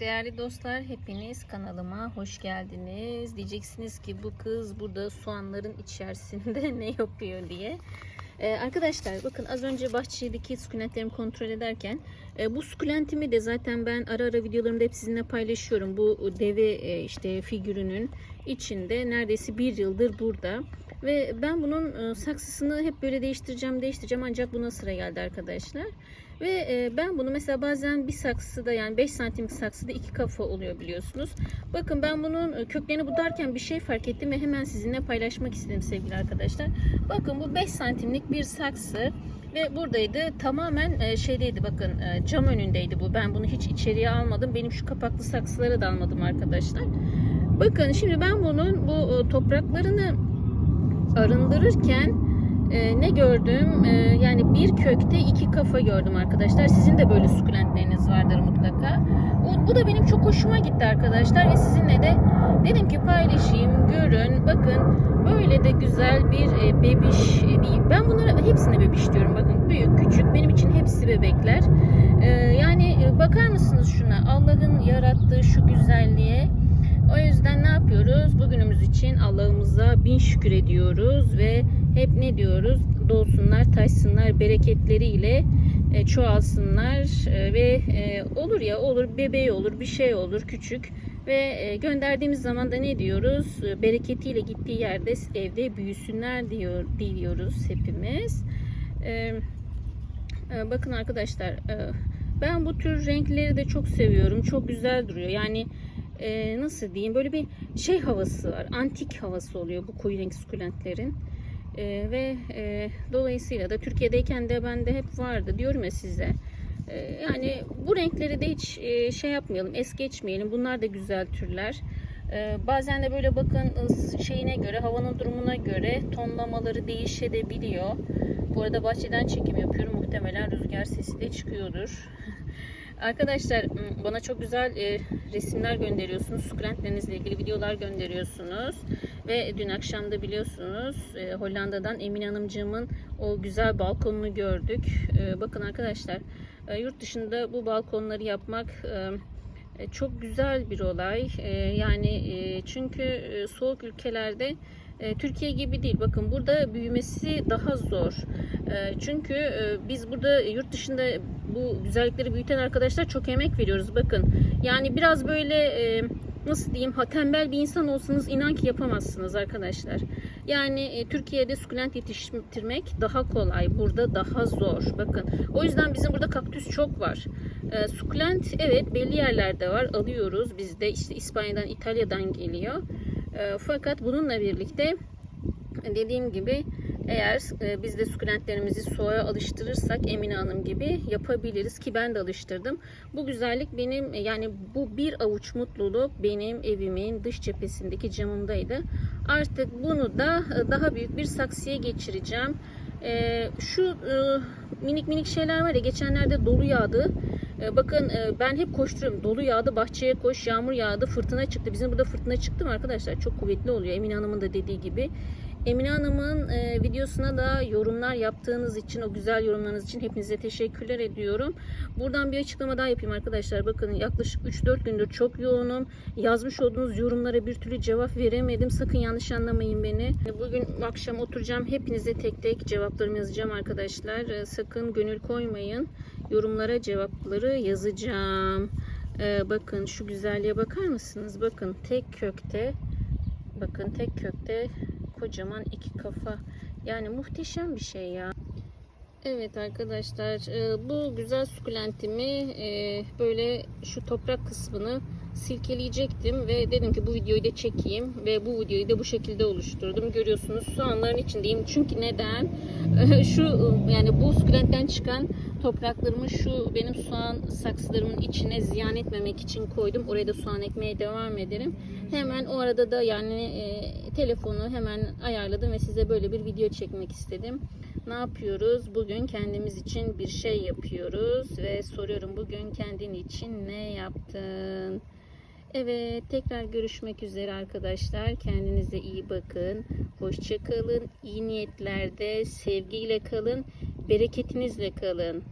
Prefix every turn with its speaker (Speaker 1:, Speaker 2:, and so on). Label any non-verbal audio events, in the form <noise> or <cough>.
Speaker 1: Değerli dostlar hepiniz kanalıma hoş geldiniz. Diyeceksiniz ki bu kız burada soğanların içerisinde <laughs> ne yapıyor diye. Ee, arkadaşlar bakın az önce bahçedeki sukulentlerimi kontrol ederken e, bu sukulentimi de zaten ben ara ara videolarımda hep sizinle paylaşıyorum. Bu deve e, işte figürünün içinde neredeyse bir yıldır burada. Ve ben bunun e, saksısını hep böyle değiştireceğim değiştireceğim ancak buna sıra geldi arkadaşlar. Ve ben bunu mesela bazen bir saksıda yani 5 santimlik saksıda iki kafa oluyor biliyorsunuz. Bakın ben bunun köklerini budarken bir şey fark ettim ve hemen sizinle paylaşmak istedim sevgili arkadaşlar. Bakın bu 5 santimlik bir saksı ve buradaydı tamamen e, şeydeydi bakın e, cam önündeydi bu. Ben bunu hiç içeriye almadım. Benim şu kapaklı saksıları da almadım arkadaşlar. Bakın şimdi ben bunun bu e, topraklarını arındırırken e, ne gördüm? E, yani bir kökte iki kafa gördüm arkadaşlar. Sizin de böyle sukulentleriniz vardır mutlaka. Bu, bu da benim çok hoşuma gitti arkadaşlar ve sizinle de dedim ki paylaşayım, görün. Bakın böyle de güzel bir e, bebiş. E, bir, ben bunlara hepsine bebiş diyorum. Bakın büyük, küçük benim için hepsi bebekler. E, yani e, bakar mısınız şuna? Allah'ın yarattığı şu güzelliğe. O yüzden ne yapıyoruz? Bugünümüz için Allah'ımıza bin şükür ediyoruz ve hep ne diyoruz? Dolsunlar, taşsınlar, bereketleriyle e, çoğalsınlar e, ve olur ya olur bebeği olur bir şey olur küçük ve gönderdiğimiz zaman da ne diyoruz? Bereketiyle gittiği yerde evde büyüsünler diyor diyoruz hepimiz. E, e, bakın arkadaşlar e, ben bu tür renkleri de çok seviyorum. Çok güzel duruyor. Yani e, nasıl diyeyim böyle bir şey havası var. Antik havası oluyor bu koyu renk sukulentlerin. E, ve e, dolayısıyla da Türkiye'deyken de bende hep vardı diyorum ya size. E, yani bu renkleri de hiç e, şey yapmayalım, es geçmeyelim. Bunlar da güzel türler. E, bazen de böyle bakın şeyine göre, havanın durumuna göre tonlamaları değişebiliyor. Bu arada bahçeden çekim yapıyorum. Muhtemelen rüzgar sesi de çıkıyordur. <laughs> Arkadaşlar bana çok güzel e, resimler gönderiyorsunuz. Sukulentlerinizle ilgili videolar gönderiyorsunuz. Ve dün akşam da biliyorsunuz e, Hollanda'dan Emine Hanımcığımın o güzel balkonunu gördük. E, bakın arkadaşlar e, yurt dışında bu balkonları yapmak e, çok güzel bir olay. E, yani e, çünkü e, soğuk ülkelerde e, Türkiye gibi değil. Bakın burada büyümesi daha zor. E, Çünkü e, biz burada yurt dışında bu güzellikleri büyüten arkadaşlar çok emek veriyoruz. Bakın yani biraz böyle e, nasıl diyeyim ha, tembel bir insan olsanız inan ki yapamazsınız arkadaşlar. Yani e, Türkiye'de sukulent yetiştirmek daha kolay. Burada daha zor. Bakın o yüzden bizim burada kaktüs çok var. E, sukulent evet belli yerlerde var. Alıyoruz. Bizde işte İspanya'dan, İtalya'dan geliyor. E, fakat bununla birlikte dediğim gibi eğer e, biz de sukulentlerimizi soğuğa alıştırırsak Emine Hanım gibi yapabiliriz ki ben de alıştırdım. Bu güzellik benim yani bu bir avuç mutluluk benim evimin dış cephesindeki camımdaydı. Artık bunu da e, daha büyük bir saksıya geçireceğim. E, şu e, minik minik şeyler var ya geçenlerde dolu yağdı. E, Bakın e, ben hep koşturuyorum. Dolu yağdı, bahçeye koş, yağmur yağdı, fırtına çıktı. Bizim burada fırtına çıktı mı arkadaşlar? Çok kuvvetli oluyor. Emine Hanım'ın da dediği gibi. Emine Hanım'ın e, videosuna da yorumlar yaptığınız için, o güzel yorumlarınız için hepinize teşekkürler ediyorum. Buradan bir açıklama daha yapayım arkadaşlar. Bakın yaklaşık 3-4 gündür çok yoğunum. Yazmış olduğunuz yorumlara bir türlü cevap veremedim. Sakın yanlış anlamayın beni. Bugün akşam oturacağım. Hepinize tek tek cevaplarımı yazacağım arkadaşlar. E, Sakın gönül koymayın. Yorumlara cevapları yazacağım. E, bakın şu güzelliğe bakar mısınız? Bakın tek kökte bakın tek kökte kocaman iki kafa. Yani muhteşem bir şey ya. Evet arkadaşlar e, bu güzel sukulentimi e, böyle şu toprak kısmını silkeleyecektim ve dedim ki bu videoyu da çekeyim ve bu videoyu da bu şekilde oluşturdum. Görüyorsunuz soğanların içindeyim. Çünkü neden? <laughs> şu yani bu sukulentten çıkan topraklarımı şu benim soğan saksılarımın içine ziyan etmemek için koydum. Oraya da soğan ekmeye devam ederim. Hemen o arada da yani e, telefonu hemen ayarladım ve size böyle bir video çekmek istedim. Ne yapıyoruz? Bugün kendimiz için bir şey yapıyoruz ve soruyorum bugün kendin için ne yaptın? Evet, tekrar görüşmek üzere arkadaşlar. Kendinize iyi bakın. Hoşça kalın. İyi niyetlerde sevgiyle kalın. Bereketinizle kalın.